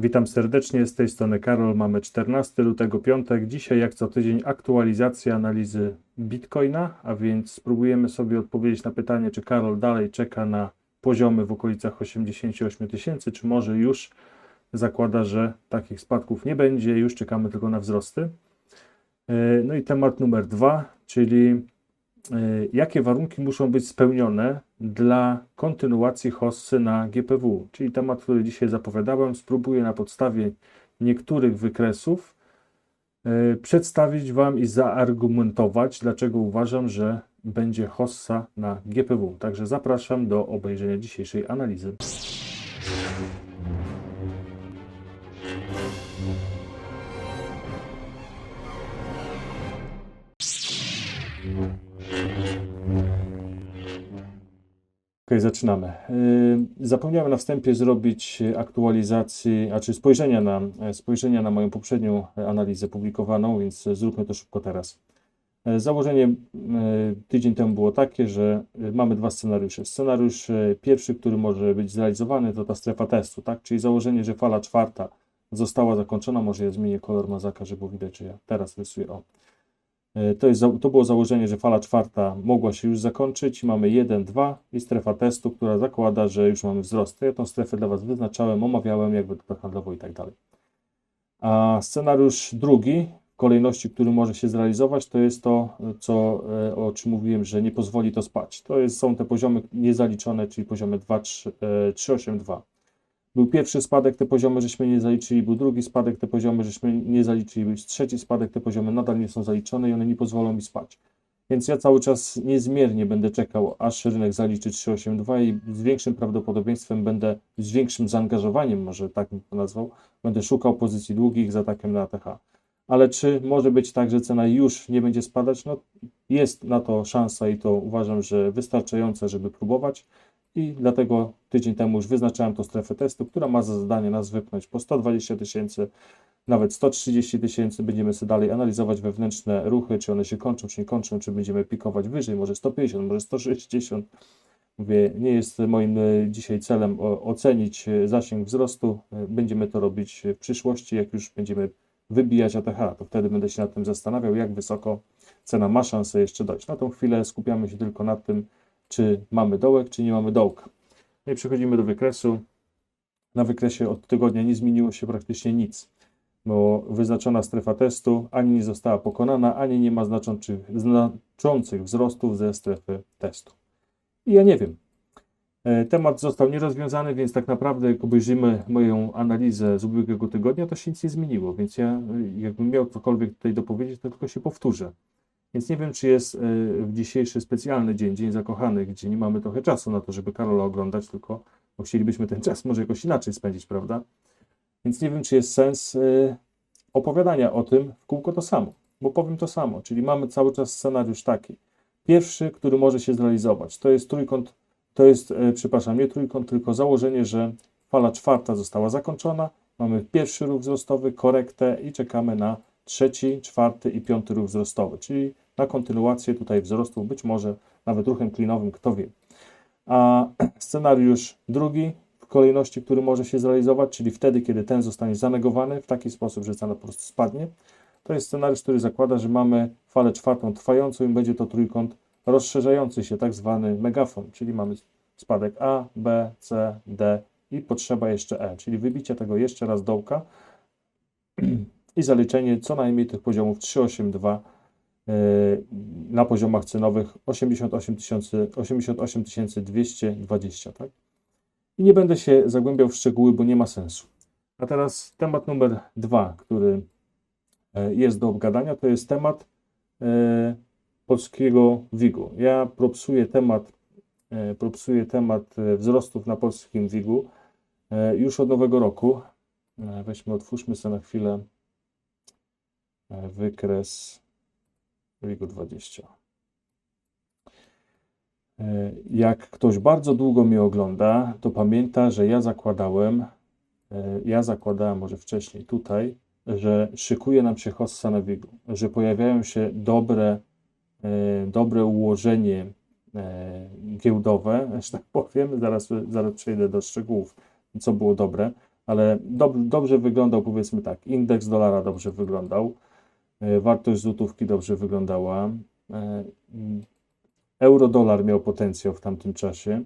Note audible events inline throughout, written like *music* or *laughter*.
Witam serdecznie, z tej strony Karol. Mamy 14 lutego, piątek. Dzisiaj, jak co tydzień, aktualizacja analizy Bitcoina, a więc spróbujemy sobie odpowiedzieć na pytanie, czy Karol dalej czeka na poziomy w okolicach 88 tysięcy, czy może już zakłada, że takich spadków nie będzie, już czekamy tylko na wzrosty. E, No i temat numer dwa, czyli e, jakie warunki muszą być spełnione dla kontynuacji hossy na GPW, czyli temat, który dzisiaj zapowiadałem. Spróbuję na podstawie niektórych wykresów e, przedstawić Wam i zaargumentować, dlaczego uważam, że będzie hossa na GPW. Także zapraszam do obejrzenia dzisiejszej analizy. Ok, zaczynamy. Yy, Zapomniałem na wstępie zrobić aktualizacji, a czy spojrzenia na, spojrzenia na moją poprzednią analizę publikowaną, więc zróbmy to szybko teraz. E, Założenie e, tydzień temu było takie, że e, mamy dwa scenariusze. Scenariusz e, pierwszy, który może być zrealizowany, to ta strefa testu, tak? Czyli założenie, że fala czwarta została zakończona. Może ja zmienię kolor mazaka, żeby widać, że ja teraz rysuję. O. E, To, jest, to było założenie, że fala czwarta mogła się już zakończyć. Mamy 1, 2 i strefa testu, która zakłada, że już mamy wzrost. Ja tą strefę dla Was wyznaczałem, omawiałem, jak będę to handlował i tak dalej. A scenariusz drugi, w kolejności, który może się zrealizować, to jest to, co, e, o czym mówiłem, że nie pozwoli to spać. To jest, są te poziomy niezaliczone, czyli poziomy 2, 3, e, 3, 8, 2. Był pierwszy spadek, te poziomy żeśmy nie zaliczyli, był drugi spadek, te poziomy żeśmy nie zaliczyli, był trzeci spadek, te poziomy nadal nie są zaliczone i one nie pozwolą mi spać. Więc ja cały czas niezmiernie będę czekał, aż rynek zaliczy 382 i z większym prawdopodobieństwem będę, z większym zaangażowaniem, może tak bym to nazwał, będę szukał pozycji długich z atakiem na ATH. Ale czy może być tak, że cena już nie będzie spadać? No jest na to szansa i to uważam, że wystarczające, żeby próbować i dlatego tydzień temu już wyznaczałem tą strefę testu, która ma za zadanie nas wypchnąć po 120 tysięcy, nawet 130 tysięcy. Będziemy sobie dalej analizować wewnętrzne ruchy, czy one się kończą, czy nie kończą, czy będziemy pikować wyżej, może 150, może 160. Mówię, nie jest moim e, dzisiaj celem ocenić e, zasięg wzrostu. E, Będziemy to robić w przyszłości, jak już będziemy wybijać ATH, to wtedy będę się nad tym zastanawiał, jak wysoko cena ma szansę jeszcze dojść. Na tą chwilę skupiamy się tylko nad tym, czy mamy dołek, czy nie mamy dołka. No i przechodzimy do wykresu. Na wykresie od tygodnia nie zmieniło się praktycznie nic, bo wyznaczona strefa testu ani nie została pokonana, ani nie ma znaczących, znaczących wzrostów ze strefy testu. I ja nie wiem. E, Temat został nierozwiązany, więc tak naprawdę jak obejrzymy moją analizę z ubiegłego tygodnia, to się nic nie zmieniło, więc ja e, jakbym miał cokolwiek tutaj dopowiedzieć, to tylko się powtórzę. Więc nie wiem, czy jest e, w dzisiejszy specjalny dzień, Dzień Zakochanych, gdzie nie mamy trochę czasu na to, żeby Karola oglądać, tylko bo chcielibyśmy ten czas może jakoś inaczej spędzić, prawda? Więc nie wiem, czy jest sens e, opowiadania o tym w kółko to samo, bo powiem to samo, czyli mamy cały czas scenariusz taki. Pierwszy, który może się zrealizować, to jest trójkąt, to jest, e, przepraszam, nie trójkąt, tylko założenie, że fala czwarta została zakończona, mamy pierwszy ruch wzrostowy, korektę i czekamy na trzeci, czwarty i piąty ruch wzrostowy, czyli na kontynuację tutaj wzrostu, być może nawet ruchem klinowym, kto wie. A *clears throat* scenariusz drugi w kolejności, który może się zrealizować, czyli wtedy, kiedy ten zostanie zanegowany w taki sposób, że cena po prostu spadnie, to jest scenariusz, który zakłada, że mamy falę czwartą trwającą i będzie to trójkąt rozszerzający się, tak zwany megafon, czyli mamy spadek A, B, C, D i potrzeba jeszcze E, czyli wybicie tego jeszcze raz dołka *clears throat* i zaliczenie co najmniej tych poziomów 382 yy, na poziomach cenowych 88 tysięcy- 88 220, tak? I nie będę się zagłębiał w szczegóły, bo nie ma sensu. A teraz temat numer dwa, który e, jest do obgadania, to jest temat e, polskiego WIG-u. Ja propsuję temat, e, propsuję temat e, wzrostów na polskim WIG-u e, już od nowego roku. E, Weźmy, otwórzmy sobie na chwilę e, wykres WIG-u 20. E, Jak ktoś bardzo długo mnie ogląda, to pamięta, że ja zakładałem, e, ja zakładałem może wcześniej tutaj, że szykuje nam się hossa na WIG-u, że pojawiają się dobre, e, dobre ułożenie e, giełdowe, że tak powiem, zaraz, zaraz przejdę do szczegółów, co było dobre, ale dob dobrze wyglądał, powiedzmy tak, indeks dolara dobrze wyglądał, e, wartość złotówki dobrze wyglądała, e, mm, euro-dolar miał potencjał w tamtym czasie,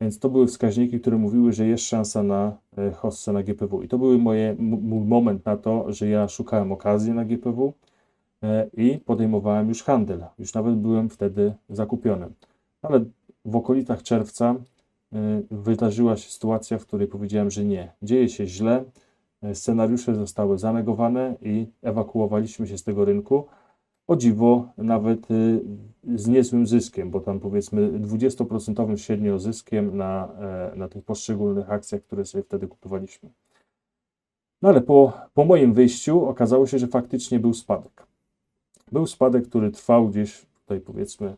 więc to były wskaźniki, które mówiły, że jest szansa na e, hossę na GPW. I to był mój moment na to, że ja szukałem okazji na GPW e, i podejmowałem już handel. Już nawet byłem wtedy zakupiony. Ale w okolicach czerwca e, wydarzyła się sytuacja, w której powiedziałem, że nie. Dzieje się źle, e, scenariusze zostały zanegowane i ewakuowaliśmy się z tego rynku. O dziwo, nawet y, z niezłym zyskiem, bo tam powiedzmy 20% średnio zyskiem na, e, na tych poszczególnych akcjach, które sobie wtedy kupowaliśmy. No ale po, po moim wyjściu okazało się, że faktycznie był spadek. Był spadek, który trwał gdzieś tutaj powiedzmy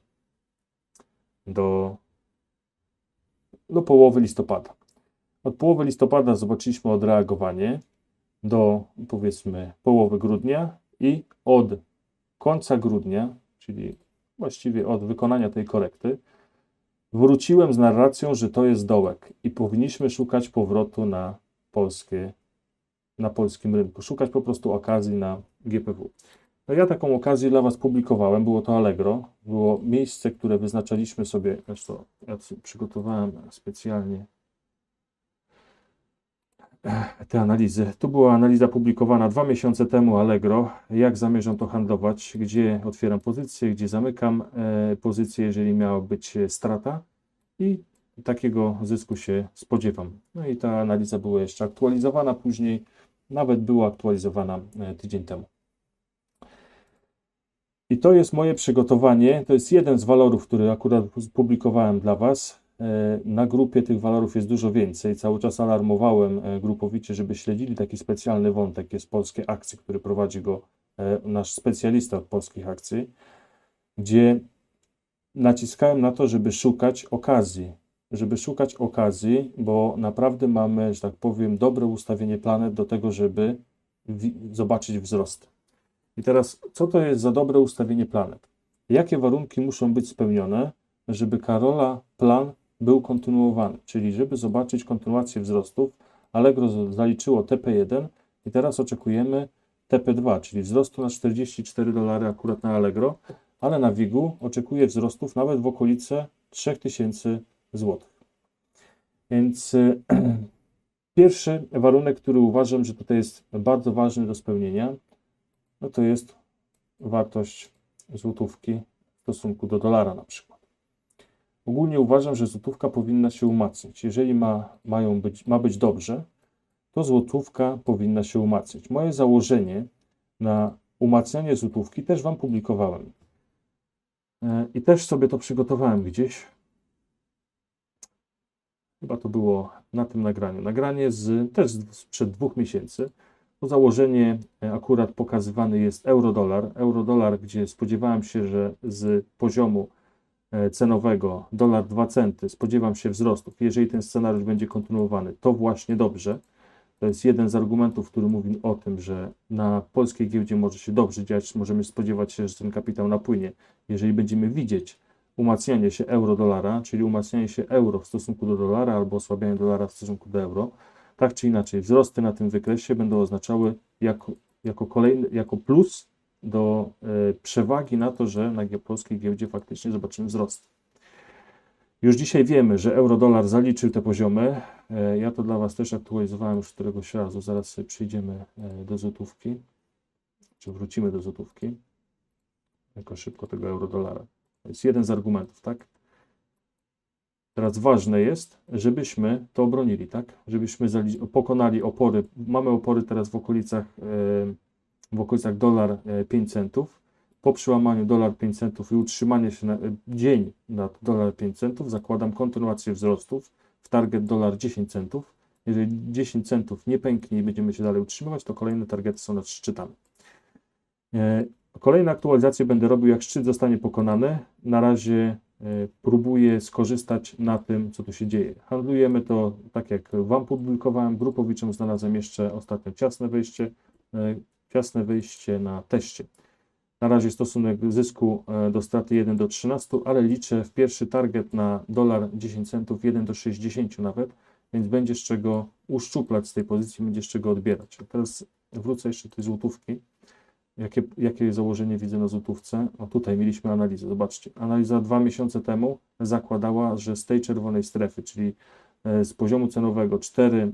do, do połowy listopada. Od połowy listopada zobaczyliśmy odreagowanie do powiedzmy połowy grudnia i od końca grudnia, czyli właściwie od wykonania tej korekty, wróciłem z narracją, że to jest dołek i powinniśmy szukać powrotu na polskie, na polskim rynku, szukać po prostu okazji na GPW. No ja taką okazję dla Was publikowałem, było to Allegro, było miejsce, które wyznaczaliśmy sobie, zresztą ja przygotowałem specjalnie te analizy. Tu była analiza publikowana dwa miesiące temu Allegro, jak zamierzam to handlować, gdzie otwieram pozycję, gdzie zamykam e, pozycję, jeżeli miała być e, strata i takiego zysku się spodziewam. No i ta analiza była jeszcze aktualizowana później, nawet była aktualizowana e, tydzień temu. I to jest moje przygotowanie, to jest jeden z walorów, który akurat publikowałem dla Was. E, Na grupie tych walorów jest dużo więcej. Cały czas alarmowałem e, grupowicie, żeby śledzili taki specjalny wątek, jest polskie akcje, który prowadzi go e, nasz specjalista od polskich akcji, gdzie naciskałem na to, żeby szukać okazji, żeby szukać okazji, bo naprawdę mamy, że tak powiem, dobre ustawienie planet do tego, żeby zobaczyć wzrost. I teraz, co to jest za dobre ustawienie planet? Jakie warunki muszą być spełnione, żeby Karola plan był kontynuowany, czyli żeby zobaczyć kontynuację wzrostów. Allegro zaliczyło TP1 i teraz oczekujemy TP2, czyli wzrostu na 44 dolary akurat na Allegro, ale na WIG-u oczekuję wzrostów nawet w okolice 3000 zł. Więc *clears throat* pierwszy warunek, który uważam, że tutaj jest bardzo ważny do spełnienia, no to jest wartość złotówki w stosunku do dolara na przykład. Ogólnie uważam, że złotówka powinna się umacniać. Jeżeli ma, mają być, ma być dobrze, to złotówka powinna się umacniać. Moje założenie na umacnianie złotówki też Wam publikowałem. E, I też sobie to przygotowałem gdzieś. Chyba to było na tym nagraniu. Nagranie z, też sprzed dwóch miesięcy. To założenie e, akurat pokazywany jest euro-dolar. Euro-dolar, gdzie spodziewałem się, że z poziomu cenowego dolar 2 centy spodziewam się wzrostów. Jeżeli ten scenariusz będzie kontynuowany, to właśnie dobrze. To jest jeden z argumentów, który mówi o tym, że na polskiej giełdzie może się dobrze dziać, możemy spodziewać się, że ten kapitał napłynie. Jeżeli będziemy widzieć umacnianie się euro-dolara, czyli umacnianie się euro w stosunku do dolara albo osłabianie dolara w stosunku do euro, tak czy inaczej, wzrosty na tym wykresie będą oznaczały jako, jako kolejny, jako plus do e, przewagi na to, że na polskiej giełdzie faktycznie zobaczymy wzrost. Już dzisiaj wiemy, że euro-dolar zaliczył te poziomy. E, Ja to dla Was też aktualizowałem już któregoś razu. Zaraz sobie przyjdziemy e, do złotówki, czy wrócimy do złotówki. Jako szybko tego euro-dolara. To jest jeden z argumentów, tak? Teraz ważne jest, żebyśmy to obronili, tak? Żebyśmy pokonali opory. Mamy opory teraz w okolicach, w okolicach dolar e, 5 centów. Po przełamaniu dolar 5 centów i utrzymanie się na e, dzień nad dolar 5 centów zakładam kontynuację wzrostów w target dolar 10 centów. Jeżeli 10 centów nie pęknie i będziemy się dalej utrzymywać, to kolejne targety są nad szczytami. E, Kolejne aktualizacje będę robił, jak szczyt zostanie pokonany. Na razie e, próbuję skorzystać na tym, co tu się dzieje. Handlujemy to, tak jak Wam publikowałem, grupowiczem znalazłem jeszcze ostatnio ciasne wejście, e, ciasne wyjście na teście. Na razie stosunek zysku e, do straty 1 do 13, ale liczę w pierwszy target na dolar 10 centów 1 do 60 nawet, więc będzie z czego uszczuplać z tej pozycji, będzie z czego odbierać. A teraz wrócę jeszcze do tej złotówki. Jakie, jakie założenie widzę na złotówce? O tutaj mieliśmy analizę, zobaczcie. Analiza dwa miesiące temu zakładała, że z tej czerwonej strefy, czyli e, z poziomu cenowego 4,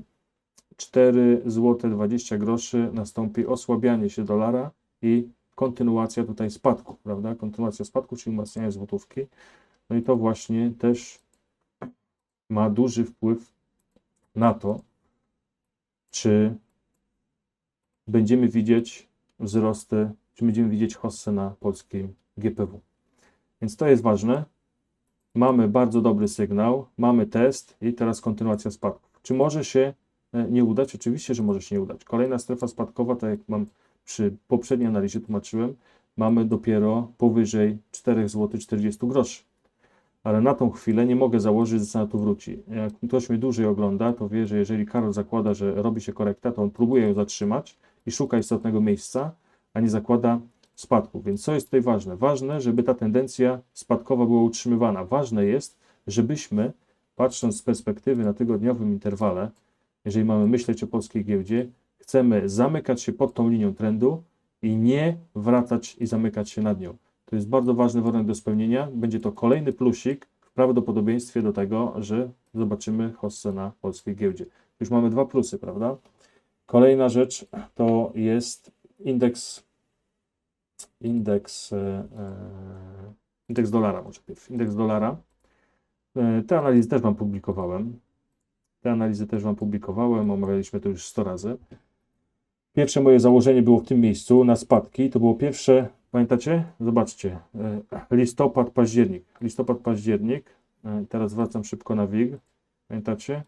4 zł 20 groszy nastąpi osłabianie się dolara i kontynuacja tutaj spadku, prawda? Kontynuacja spadku, czyli umacnianie złotówki. No i to właśnie też ma duży wpływ na to, czy będziemy widzieć wzrosty, czy będziemy widzieć hossę na polskim GPW. Więc to jest ważne. Mamy bardzo dobry sygnał, mamy test i teraz kontynuacja spadków. Czy może się nie udać? Oczywiście, że może się nie udać. Kolejna strefa spadkowa, tak jak mam przy poprzedniej analizie tłumaczyłem, mamy dopiero powyżej 4 zł 40 groszy. Ale na tą chwilę nie mogę założyć, że cena tu wróci. Jak ktoś mnie dłużej ogląda, to wie, że jeżeli Karol zakłada, że robi się korekta, to on próbuje ją zatrzymać i szuka istotnego miejsca, a nie zakłada spadku. Więc co jest tutaj ważne? Ważne, żeby ta tendencja spadkowa była utrzymywana. Ważne jest, żebyśmy, patrząc z perspektywy na tygodniowym interwale, jeżeli mamy myśleć o polskiej giełdzie, chcemy zamykać się pod tą linią trendu i nie wracać i zamykać się nad nią. To jest bardzo ważny warunek do spełnienia. Będzie to kolejny plusik w prawdopodobieństwie do tego, że zobaczymy hossę na polskiej giełdzie. Już mamy dwa plusy, prawda? Kolejna rzecz to jest indeks indeks, e, e, indeks dolara może. Indeks dolara. E, Te analizy też Wam publikowałem. Te analizy też Wam publikowałem, omawialiśmy to już 100 razy. Pierwsze moje założenie było w tym miejscu na spadki. To było pierwsze, pamiętacie? Zobaczcie, e, listopad, październik. Listopad, październik. E, Teraz wracam szybko na WIG. Pamiętacie?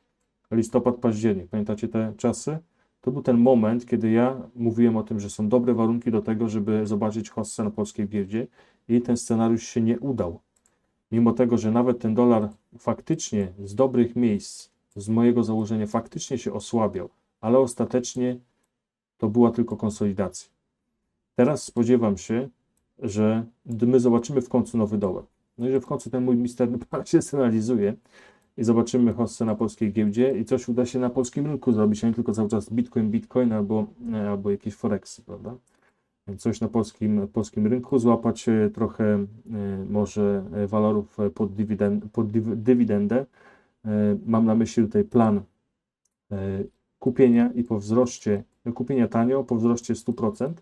Listopad, październik. Pamiętacie te czasy? To był ten moment, kiedy ja mówiłem o tym, że są dobre warunki do tego, żeby zobaczyć hossę na polskiej giełdzie i ten scenariusz się nie udał. Mimo tego, że nawet ten dolar faktycznie z dobrych miejsc, z mojego założenia, faktycznie się osłabiał, ale ostatecznie to była tylko konsolidacja. Teraz spodziewam się, że my zobaczymy w końcu nowy dolar. No i że w końcu ten mój misterny plan *laughs* się scenalizuje i zobaczymy hossę na polskiej giełdzie i coś uda się na polskim rynku zrobić, a nie tylko cały czas Bitcoin, Bitcoin albo, albo jakieś Forexy, prawda? Coś na polskim, polskim rynku, złapać e, trochę e, może e, walorów pod, dywidend, pod dyw- dywidendę. E, Mam na myśli tutaj plan e, kupienia i po wzroście, kupienia tanio, po wzroście 100%,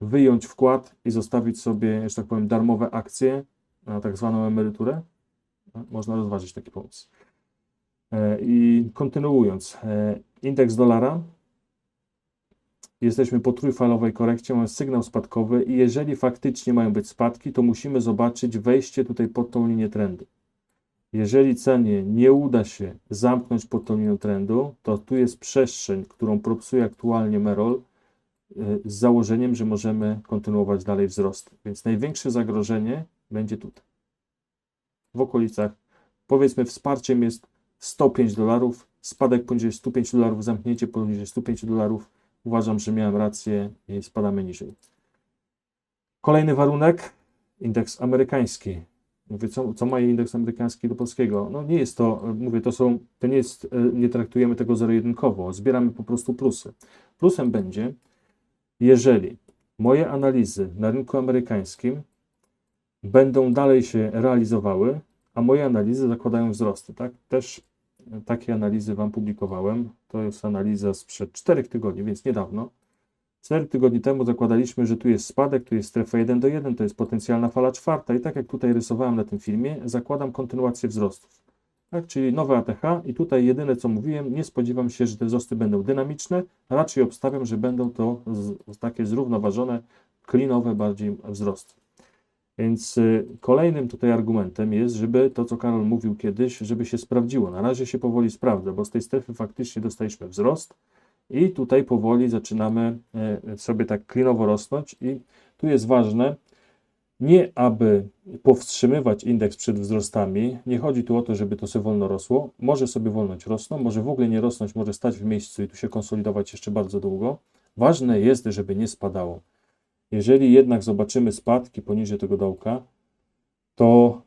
wyjąć wkład i zostawić sobie, że tak powiem, darmowe akcje na tak zwaną emeryturę. No, Można rozważyć taki pomysł. E, I kontynuując, e, indeks dolara. Jesteśmy po trójfalowej korekcie, mamy sygnał spadkowy i jeżeli faktycznie mają być spadki, to musimy zobaczyć wejście tutaj pod tą linię trendu. Jeżeli cenie nie uda się zamknąć pod tą linią trendu, to tu jest przestrzeń, którą propsuje aktualnie Merol y, z założeniem, że możemy kontynuować dalej wzrost. Więc największe zagrożenie będzie tutaj. W okolicach, powiedzmy, wsparciem jest 105 dolarów, spadek poniżej 105 dolarów, zamknięcie poniżej 105 dolarów. Uważam, że miałem rację i spadamy niżej. Kolejny warunek, indeks amerykański. Mówię, co, co ma indeks amerykański do polskiego? No nie jest to, mówię, to są, to nie jest, e, nie traktujemy tego zero-jedynkowo, zbieramy po prostu plusy. Plusem będzie, jeżeli moje analizy na rynku amerykańskim będą dalej się realizowały, a moje analizy zakładają wzrosty, tak? Też e, takie analizy Wam publikowałem. To jest analiza sprzed 4 tygodni, więc niedawno. 4 tygodnie temu zakładaliśmy, że tu jest spadek, tu jest strefa 1 do 1, to jest potencjalna fala czwarta i tak jak tutaj rysowałem na tym filmie, zakładam kontynuację wzrostów. Tak, czyli nowe ATH i tutaj jedyne co mówiłem, nie spodziewam się, że te wzrosty będą dynamiczne, raczej obstawiam, że będą to z, takie zrównoważone, klinowe bardziej wzrosty. Więc y, kolejnym tutaj argumentem jest, żeby to, co Karol mówił kiedyś, żeby się sprawdziło. Na razie się powoli sprawdza, bo z tej strefy faktycznie dostaliśmy wzrost i tutaj powoli zaczynamy e, sobie tak klinowo rosnąć i tu jest ważne, nie aby powstrzymywać indeks przed wzrostami, nie chodzi tu o to, żeby to sobie wolno rosło, może sobie wolność rosną, może w ogóle nie rosnąć, może stać w miejscu i tu się konsolidować jeszcze bardzo długo. Ważne jest, żeby nie spadało. Jeżeli jednak zobaczymy spadki poniżej tego dołka, to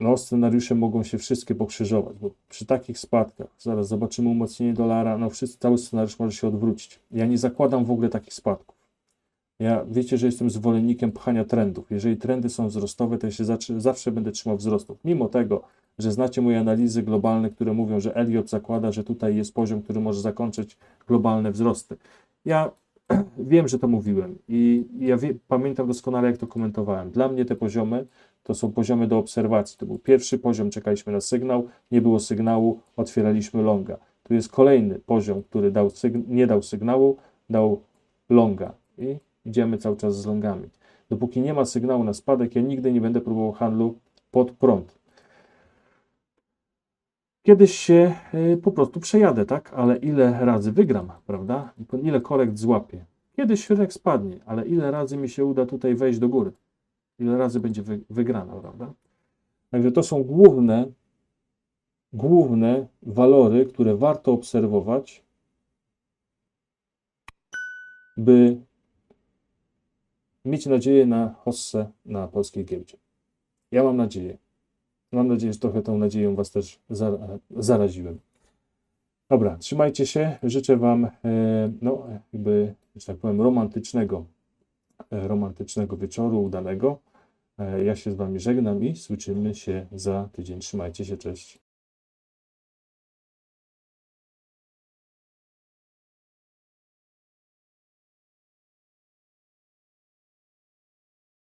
no, scenariusze mogą się wszystkie pokrzyżować, bo przy takich spadkach, zaraz zobaczymy umocnienie dolara, no wszyscy, cały scenariusz może się odwrócić. Ja nie zakładam w ogóle takich spadków. Ja wiecie, że jestem zwolennikiem pchania trendów. Jeżeli trendy są wzrostowe, to ja się zawsze będę trzymał wzrostów. Mimo tego, że znacie moje analizy globalne, które mówią, że Elliot zakłada, że tutaj jest poziom, który może zakończyć globalne wzrosty. Ja *clears throat* wiem, że to mówiłem i ja wie, pamiętam doskonale, jak to komentowałem. Dla mnie te poziomy to są poziomy do obserwacji. To był pierwszy poziom, czekaliśmy na sygnał, nie było sygnału, otwieraliśmy longa. Tu jest kolejny poziom, który dał nie dał sygnału, dał longa i idziemy cały czas z longami. Dopóki nie ma sygnału na spadek, ja nigdy nie będę próbował handlu pod prąd. Kiedyś się y, po prostu przejadę, tak? Ale ile razy wygram, prawda? Ile korekt złapię? Kiedyś rynek spadnie, ale ile razy mi się uda tutaj wejść do góry? Ile razy będzie wy, wygrana, prawda? Także to są główne, główne walory, które warto obserwować, by mieć nadzieję na hossę na polskiej giełdzie. Ja mam nadzieję. Mam nadzieję, że trochę tą nadzieją Was też za, zaraziłem. Dobra, trzymajcie się. Życzę Wam, e, no, jakby, że tak powiem, romantycznego, romantycznego wieczoru, udanego. E, Ja się z Wami żegnam i słyszymy się za tydzień. Trzymajcie się, cześć.